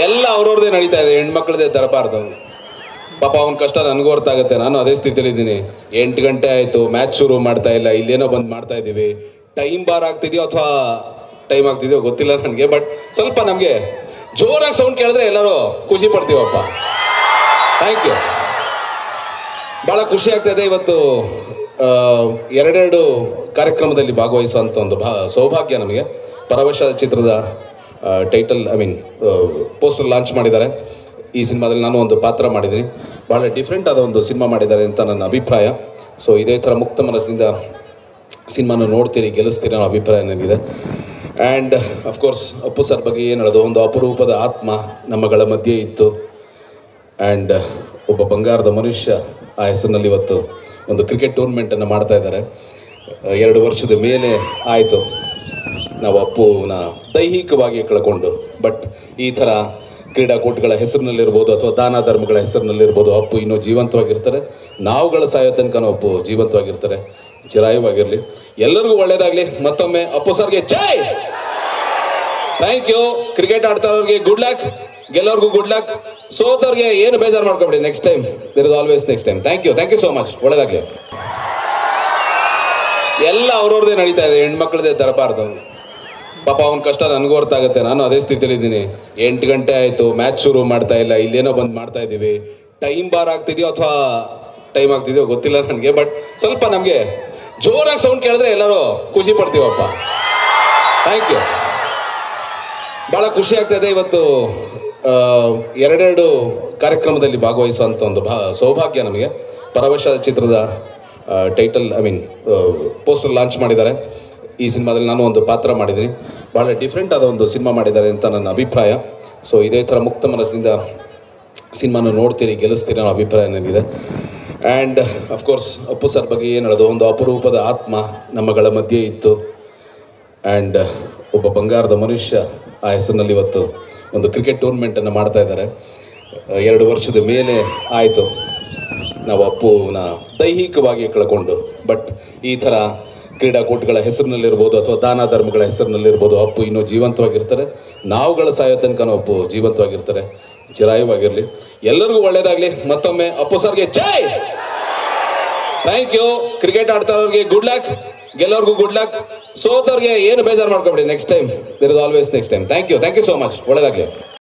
ಎಲ್ಲ ಅವ್ರವ್ರದೇ ನಡೀತಾ ಇದೆ. ಹೆಣ್ಮಕ್ಳದೇ ತರಬಾರ್ದು. ಪಾಪ ಅವ್ನ ಕಷ್ಟ ನನಗೂ ಅರ್ಥ ಆಗುತ್ತೆ. ನಾನು ಅದೇ ಸ್ಥಿತಿಯಲ್ಲಿ ಇದ್ದೀನಿ. ಎಂಟು ಗಂಟೆ ಆಯಿತು. ಮ್ಯಾಚ್ ಶುರು ಮಾಡ್ತಾ ಇಲ್ಲ. ಇಲ್ಲೇನೋ ಬಂದು ಮಾಡ್ತಾ ಇದ್ದೀವಿ. ಟೈಮ್ ಬಾರ್ ಆಗ್ತಿದೆಯೋ ಅಥವಾ ಟೈಮ್ ಆಗ್ತಿದೆಯೋ ಗೊತ್ತಿಲ್ಲ ನನಗೆ. ಬಟ್ ಸ್ವಲ್ಪ ನಮಗೆ ಜೋರಾಗಿ ಸೌಂಡ್ ಕೇಳಿದ್ರೆ ಎಲ್ಲರೂ ಖುಷಿ ಪಡ್ತೀವಪ್ಪ. ಥ್ಯಾಂಕ್ ಯು ಭಾಳ ಖುಷಿ ಆಗ್ತದೆ ಇವತ್ತು ಆ, ಎರಡೆರಡು ಕಾರ್ಯಕ್ರಮದಲ್ಲಿ ಭಾಗವಹಿಸುವಂಥ ಒಂದು ಭಾ ಸೌಭಾಗ್ಯ ನಮಗೆ. ಪರವಶ ಚಿತ್ರದ title I mean poster launch ಮಾಡಿದ್ದಾರೆ. ಈ ಸಿನಿಮಾದಲ್ಲಿ ನಾನು ಒಂದು ಪಾತ್ರ ಮಾಡಿದ್ದೀನಿ. ಭಾಳ ಡಿಫ್ರೆಂಟ್ ಆದ ಒಂದು ಸಿನಿಮಾ ಮಾಡಿದ್ದಾರೆ ಅಂತ ನನ್ನ ಅಭಿಪ್ರಾಯ. ಸೊ ಇದೇ ಥರ ಮುಕ್ತ ಮನಸ್ಸಿನಿಂದ ಸಿನಿಮಾನ ನೋಡ್ತೀರಿ, ಗೆಲ್ಲಿಸ್ತೀರಿ ಅನ್ನೋ ಅಭಿಪ್ರಾಯ ನನಗಿದೆ. ಆ್ಯಂಡ್ ಅಫ್ಕೋರ್ಸ್ ಅಪ್ಪು ಸರ್ ಬಗ್ಗೆ ಏನು ಒಂದು ಅಪರೂಪದ ಆತ್ಮ ನಮ್ಮಗಳ ಮಧ್ಯೆ ಇತ್ತು. ಆ್ಯಂಡ್ ಒಬ್ಬ ಬಂಗಾರದ ಮನುಷ್ಯ ಆ ಹೆಸರಿನಲ್ಲಿ ಇವತ್ತು ಒಂದು ಕ್ರಿಕೆಟ್ ಟೂರ್ನಮೆಂಟನ್ನು ಮಾಡ್ತಾ ಇದ್ದಾರೆ. ಎರಡು ವರ್ಷದ ಮೇಲೆ ಆಯಿತು. ನಾವು ಅಪ್ಪುನ ದೈಹಿಕವಾಗಿ ಕಳ್ಕೊಂಡು ಬಟ್ ಈ ಥರ ಕ್ರೀಡಾಕೂಟಗಳ ಹೆಸರಿನಲ್ಲಿರ್ಬೋದು ಅಥವಾ ದಾನ ಧರ್ಮಗಳ ಹೆಸರಿನಲ್ಲಿರ್ಬೋದು ಅಪ್ಪು ಇನ್ನೂ ಜೀವಂತವಾಗಿರ್ತಾರೆ. ನಾವುಗಳ ಸಾಯೋ ತನಕನೂ ಅಪ್ಪು ಜೀವಂತವಾಗಿರ್ತಾರೆ. ಚಿರಾಯವಾಗಿರಲಿ. ಎಲ್ಲರಿಗೂ ಒಳ್ಳೇದಾಗಲಿ. ಮತ್ತೊಮ್ಮೆ ಅಪ್ಪು ಸರ್ಗೆ ಜೈ! ಥ್ಯಾಂಕ್ ಯು ಕ್ರಿಕೆಟ್ ಆಡ್ತಾ ಇರೋರಿಗೆ ಗುಡ್ ಲಕ್ ಗೆಲ್ಲೋರ್ಗೂ ಗುಡ್ ಲಕ್ ಸೋತವ್ರಿಗೆ ಏನು ಬೇಜಾರು ಮಾಡ್ಕೊಬಿಡಿ. Next time is always next time thank you thank you so much ಒಳ್ಳೇದಾಗಲಿ. ಎಲ್ಲ ಅವ್ರವ್ರದೇ ನಡೀತಾ ಇದೆ. ಹೆಣ್ಮಕ್ಳದೇ ದರಬಾರ್ದು ಪಾಪ ಅವ್ನ ಕಷ್ಟ ನನಗೂ ಅರ್ಥ ಆಗುತ್ತೆ. ನಾನು ಅದೇ ಸ್ಥಿತಿಯಲ್ಲಿ ಇದ್ದೀನಿ ಎಂಟು ಗಂಟೆ ಆಯಿತು ಮ್ಯಾಚ್ ಶುರು ಮಾಡ್ತಾ ಇಲ್ಲ, ಇಲ್ಲೇನೋ ಬಂದು ಮಾಡ್ತಾ ಇದ್ದೀವಿ. ಟೈಮ್ ಬಾರ್ ಆಗ್ತಿದೆಯೋ ಅಥವಾ ಟೈಮ್ ಆಗ್ತಿದೆಯೋ ಗೊತ್ತಿಲ್ಲ ನನಗೆ ಬಟ್ ಸ್ವಲ್ಪ ನಮಗೆ ಜೋರಾಗಿ ಸೌಂಡ್ ಕೇಳಿದ್ರೆ ಎಲ್ಲರೂ ಖುಷಿ ಪಡ್ತೀವಪ್ಪ. ಥ್ಯಾಂಕ್ ಯು ಭಾಳ ಖುಷಿ ಆಗ್ತದೆ ಇವತ್ತು ಎರಡೆರಡು ಕಾರ್ಯಕ್ರಮದಲ್ಲಿ ಭಾಗವಹಿಸುವಂಥ ಒಂದು ಭಾ, ಸೌಭಾಗ್ಯ ನಮಗೆ. ಪರವಶ ಚಿತ್ರದ title I mean poster launch ಮಾಡಿದ್ದಾರೆ. ಈ ಸಿನಿಮಾದಲ್ಲಿ ನಾನು ಒಂದು ಪಾತ್ರ ಮಾಡಿದ್ದೀನಿ. ಭಾಳ ಡಿಫ್ರೆಂಟ್ ಆದ ಒಂದು ಸಿನಿಮಾ ಮಾಡಿದ್ದಾರೆ ಅಂತ ನನ್ನ ಅಭಿಪ್ರಾಯ. ಸೊ ಇದೇ ಥರ ಮುಕ್ತ ಮನಸ್ಸಿನಿಂದ ಸಿನಿಮಾನ ನೋಡ್ತೀರಿ, ಗೆಲ್ಲಿಸ್ತೀರಿ ಅನ್ನೋ ಅಭಿಪ್ರಾಯ ನನಗಿದೆ. ಆ್ಯಂಡ್ ಅಫ್ಕೋರ್ಸ್ ಅಪ್ಪು ಸರ್ ಬಗ್ಗೆ ಏನು ಹೇಳೋದು? ಒಂದು ಅಪರೂಪದ ಆತ್ಮ ನಮ್ಮಗಳ ಮಧ್ಯೆ ಇತ್ತು. ಆ್ಯಂಡ್ ಒಬ್ಬ ಬಂಗಾರದ ಮನುಷ್ಯ ಆ ಹೆಸರಿನಲ್ಲಿ ಇವತ್ತು ಒಂದು ಕ್ರಿಕೆಟ್ ಟೂರ್ನಮೆಂಟನ್ನು ಮಾಡ್ತಾ ಇದ್ದಾರೆ. ಎರಡು ವರ್ಷದ ಮೇಲೆ ಆಯಿತು. ನಾವು ಅಪ್ಪುನ ದೈಹಿಕವಾಗಿ ಕಳ್ಕೊಂಡು. ಬಟ್ ಈ ಥರ ಕ್ರೀಡಾಕೂಟಗಳ ಹೆಸರಿನಲ್ಲಿರ್ಬೋದು ಅಥವಾ ದಾನ ಧರ್ಮಗಳ ಹೆಸರಿನಲ್ಲಿರ್ಬೋದು ಅಪ್ಪು ಇನ್ನೂ ಜೀವಂತವಾಗಿರ್ತಾರೆ. ನಾವುಗಳ ಸಾಯೋ ತನಕನೂ ಅಪ್ಪು ಜೀವಂತವಾಗಿರ್ತಾರೆ. ಚಿರಾಯುವಾಗಿರಲಿ. ಎಲ್ಲರಿಗೂ ಒಳ್ಳೇದಾಗಲಿ. ಮತ್ತೊಮ್ಮೆ ಅಪ್ಪು ಸರ್ಗೆ ಜೈ! ಥ್ಯಾಂಕ್ ಯು ಕ್ರಿಕೆಟ್ ಆಡ್ತಾ ಇರೋರಿಗೆ ಗುಡ್ ಲಕ್ ಗೆಲ್ಲೋರ್ಗೂ ಗುಡ್ ಲಕ್ ಸೋತವ್ರಿಗೆ ಏನು ಬೇಜಾರು ಮಾಡ್ಕೊಬೇಡಿ. Next time there is always next time thank you thank you so much ಒಳ್ಳೇದಾಗಲಿ.